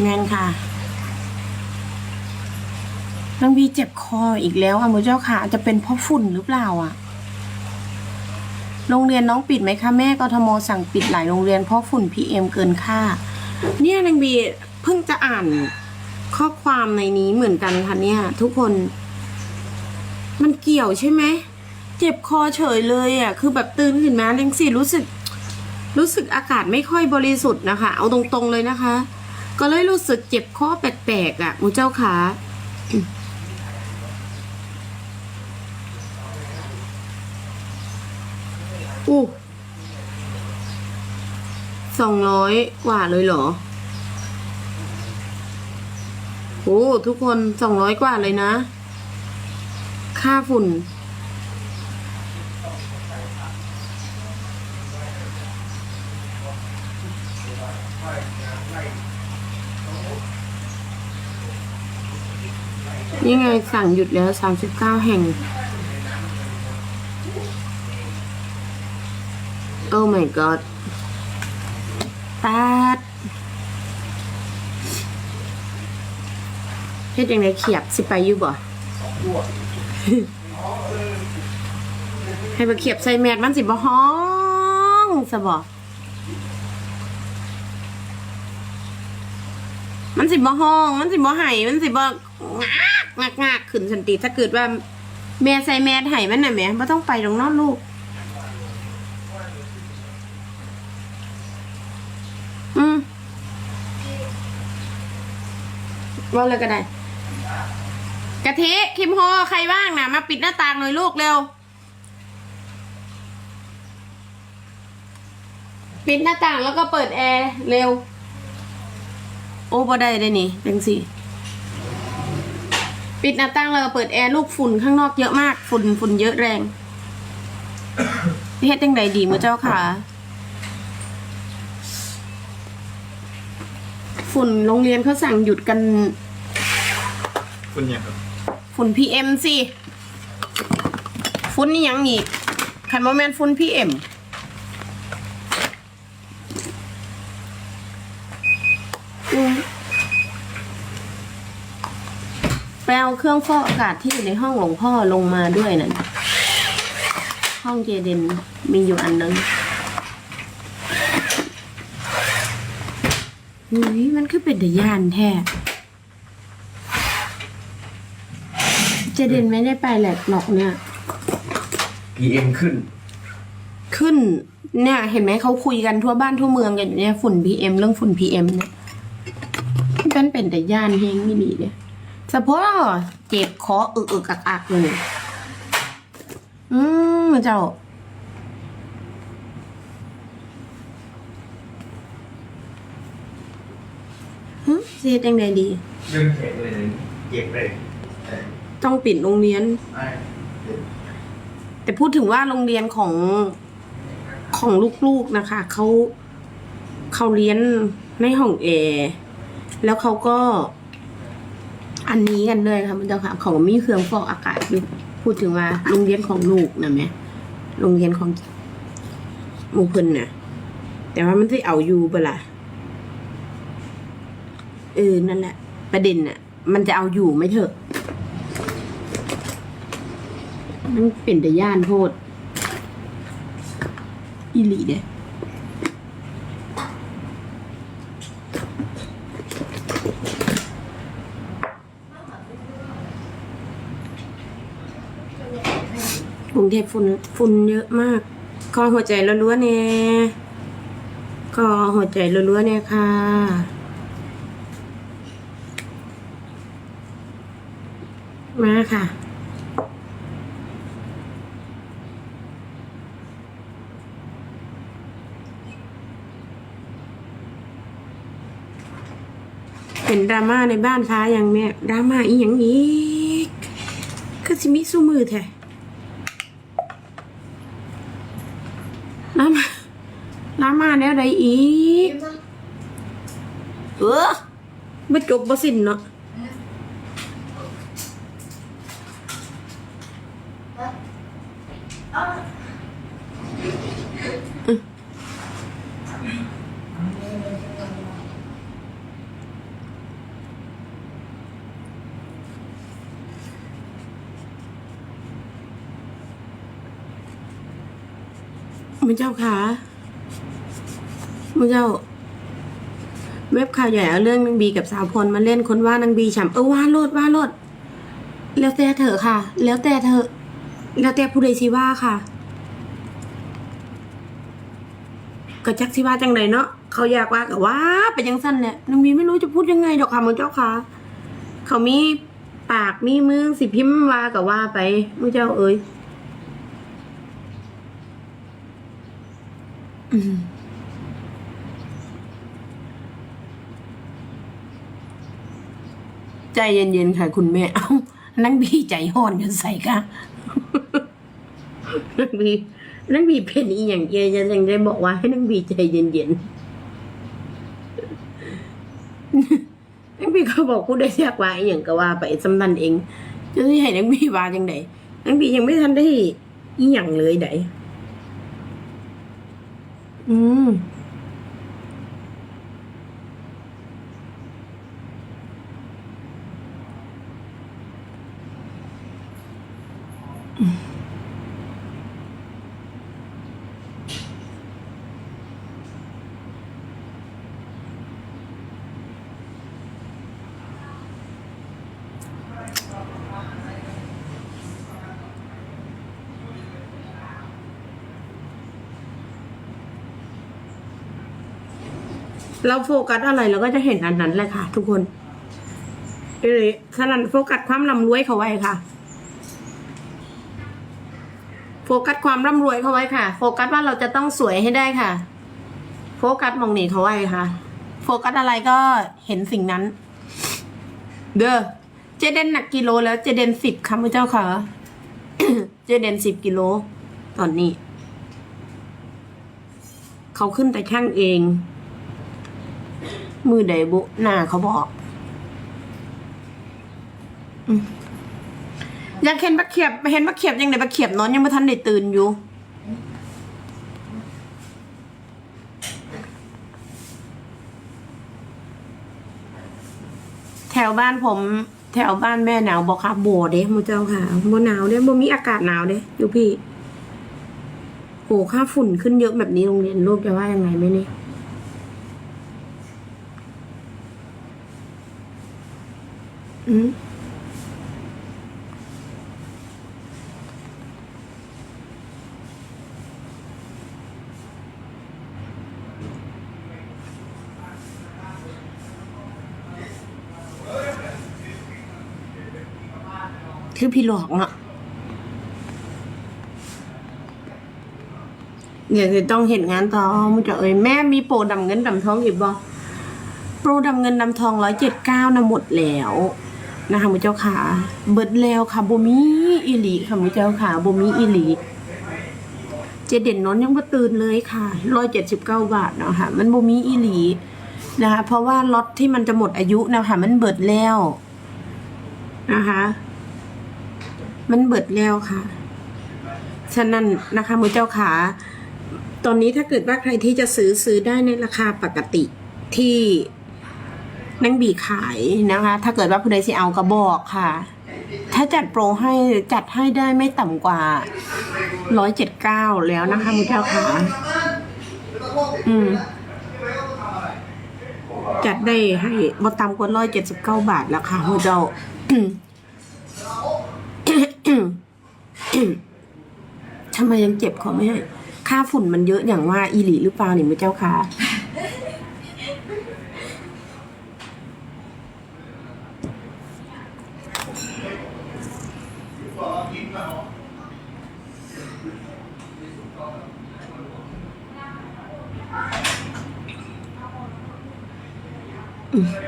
แม่นค่ะนางบีเจ็บคออีกแล้วอะมือเจ้าค่ะ อาจจะเป็นเพราะฝุ่นหรือเปล่าอะ โรงเรียนน้องปิดไหมคะแม่กทมสั่งปิดหลายโรงเรียนเพราะฝุ่นพีเอมเกินค่า เนี่ยนางบีเพิ่งจะอ่านข้อความในนี้เหมือนกันค่ะเนี่ย ทุกคน มันเกี่ยวใช่ไหมเจ็บคอเฉยเลยอะ คือแบบตื่นขึ้นมาจังสิรู้สึก รู้สึกอากาศไม่ค่อยบริสุทธิ์นะคะ เอาตรงๆเลยนะคะ ก็เลยรู้สึกเจ็บคอแปลกๆอะมูเจ้าขาอู้สองร้อยกว่าเลยเหรอ โอ้ทุกคนสองร้อยกว่าเลยนะ ค่าฝุ่น นี่ไงสั่งหยุดแล้วสามสิบเก้าแห่ง โอ้ my god ตาดเฮ็ดยังไงเขียบสิไปอยู่บ่ให้มาเขียบใส่แมสมันสิบ่ห้องสะบ่มันสิบ่ห้อง มันสิบ่ไห้มันสิบ่งาก งากงากขึ้นสันติถ้าเกิดว่า แม่ใส่แมสไห้มันน่ะแม่บ่ต้องไปตรงนอกลูก อืมว่าเลยก็ได้กะทิคิมโฮใครว่างนะมาปิดหน้าต่างหน่อยลูกเร็ว ปิดหน้าต่างแล้วก็เปิดแอร์เร็ว โอ้บ่ได้ได้นี่จังสิ ปิดหน้าต่างแล้วก็เปิดแอร์ลูกฝุ่นข้างนอกเยอะมากฝุ่นฝุ่นเยอะแรงเฮ็ดจังใดดีมือเจ้าค่ะ ฝุ่นโรงเรียนเขาสั่งหยุดกันคุณเนี่ยครับฝุ่นพีเอ็มสิฝุ่นนี่ยังอีกคันโมเมนฝุ่นพีเอ็ม แปลเอาเครื่องฟอกอากาศที่อยู่ในห้องหลวงพ่อลงมาด้วยนั่นห้องเจเดนมีอยู่อันนึงอุ้ยมันคือเป็นตะยานแท้เจเดนไม่ได้ไปแหลกหรอกเนี่ย PM ขึ้น ขึ้น เนี่ยเห็นไหมเขาคุยกันทั่วบ้านทั่วเมืองกันอยู่เนี่ยฝุ่น PM เรื่องฝุ่น PM เนี่ยมันเป็นแต่ย่านเฮงไม่ดีเนี่ย เฉพาะเจ็บคออึกอึกอักอักเลยเนี่ยอืมเจ้าฮึเสียยังไงดียืนเข็นเลยเจ็บเลยเออต้องปิดโรงเรียนไอ้แต่พูดถึงว่าโรงเรียนของของลูกๆนะคะเขาเขาเรียนในห้องแอร์แล้วเขาก็ อันนี้กันเลยค่ะมันจะค่ะเขามีเครื่องฟอกอากาศอยู่พูดถึงว่าโรงเรียนของลูกนะแม่โรงเรียนของหมูเพิ่นน่ะแต่ว่ามันที่เอาอยู่เปล่าเออนั่นแหละ ประเด็นน่ะ มันจะเอาอยู่ไหมเถอะ มันเป็นแต่ย่านโทษอีหลีเด้ กรุงเทพฝุ่นฝุ่นเยอะมากก็หัวใจล้วนๆเนี่ยก็หัวใจล้วนๆเนี่ยค่ะมาค่ะเป็นดราม่าในบ้านฟ้าอย่างแม่ดราม่าอีหยังอีก คือสิมิสู้มือแท้ แล้วใดอีก เออไม่จบบ่สินเนาะคุณเจ้าขา มือเจ้า เว็บข่าวใหญ่เอาเรื่องนางบีกับสาวพลมาเล่นคนว่านางบีฉ่ำเออว่าโลดว่าโลด แล้วแต่เถอค่ะ แล้วแต่เถอแล้วแต่ผู้ใดสิว่าค่ะก็จักสิว่าจังไดเนาะเขาอยากว่าก็ว่าไปจังสั้นแหละนางบีไม่รู้จะพูดยังไงดอกค่ะมือเจ้าค่ะ เขามีปากมีมือสิพิมพ์ว่าก็ว่าไปมือเจ้าเอ้ยอื ใจเย็นๆค่ะ คุณแม่ เอ้านั่งบีใจห่อนกันใส่ค่ะนั่งบีนั่งบีเป็นอีอย่างเยยังยังได้บอกว่าให้นั่งบีใจเย็นๆนังบีเขาบอกพูได้เรียกว่าอย่างก็ว่าไปสำนันเองจะให้นังบีว่าจังไดนังบียังไม่ทันได้อีหยังเลยไดอืม เราโฟกัสอะไรเราก็จะเห็นอันนั้นแหละค่ะ ทุกคนเออฉะนั้นโฟกัสความร่ำรวยเขาไว้ค่ะ โฟกัสความร่ำรวยเขาไว้ค่ะ โฟกัสว่าเราจะต้องสวยให้ได้ค่ะ โฟกัสมองหนีเขาไว้ค่ะ โฟกัสอะไรก็เห็นสิ่งนั้น เด้อเจเดนหนักกิโลแล้ว เจเดนสิบค่ะพระเจ้าค่ะ เจเดนสิบกิโล ตอนนี้ เขาขึ้นแต่ช่างเอง มือใดบุหน้าเขาบอก อืม อยากเห็นบักเขียบเห็นบักเขียบยังไงบักเขียบนอนยังไม่ทันได้ตื่นอยู่แถวบ้านผม แถวบ้านแม่หนาวบอกค่ะโบเด้มูเจ้าค่ะโบหนาวเด้โบมีอากาศหนาวเด้อยู่พี่โหค่าฝุ่นขึ้นเยอะแบบนี้โรงเรียนลูกจะว่ายังไงไหมเนี่ยอืม คือพี่หลอกเนาะเดี๋ยวจะต้องเห็นงานต่อมันจะเอ่ยแม่มีโปรดำเงินดำทองอีกบ่โปรดำเงินดำทองร้อยเจ็ดเก้านะหมดแล้วนะคะมุเจ้าขาเบิดแล้วค่ะบ่มีอีลีค่ะมุเจ้าขาบ่มีอีลีเจเด่นนนยังบ่ตื่นเลยค่ะร้อยเจ็ดสิบเก้าบาทเนาะค่ะมันบ่มีอีลีนะคะเพราะว่าล็อตที่มันจะหมดอายุนะคะมันเบิดแล้วนะคะ มันเบิดแล้วค่ะ ฉะนั้นนะคะมุเจ้าขา ตอนนี้ถ้าเกิดว่าใครที่จะซื้อซื้อได้ในราคาปกติที่นั่งบีขายนะคะ ถ้าเกิดว่าผู้ใดสิเอากระบอกค่ะ ถ้าจัดโปรให้จัดให้ได้ไม่ต่ำกว่าร้อยเจ็ดเก้าแล้วนะคะมุเจ้าค่ะอืมจัดได้ให้บ่ต่ำกว่าร้อยเจ็ดสิบเก้าบาทแล้วค่ะมุเจ้า ทำไมยังเจ็บคอไม่ให้ค่าฝุ่นมันเยอะอย่างว่าอีหลีหรือเปล่านี่มุเจ้าค่ะอืม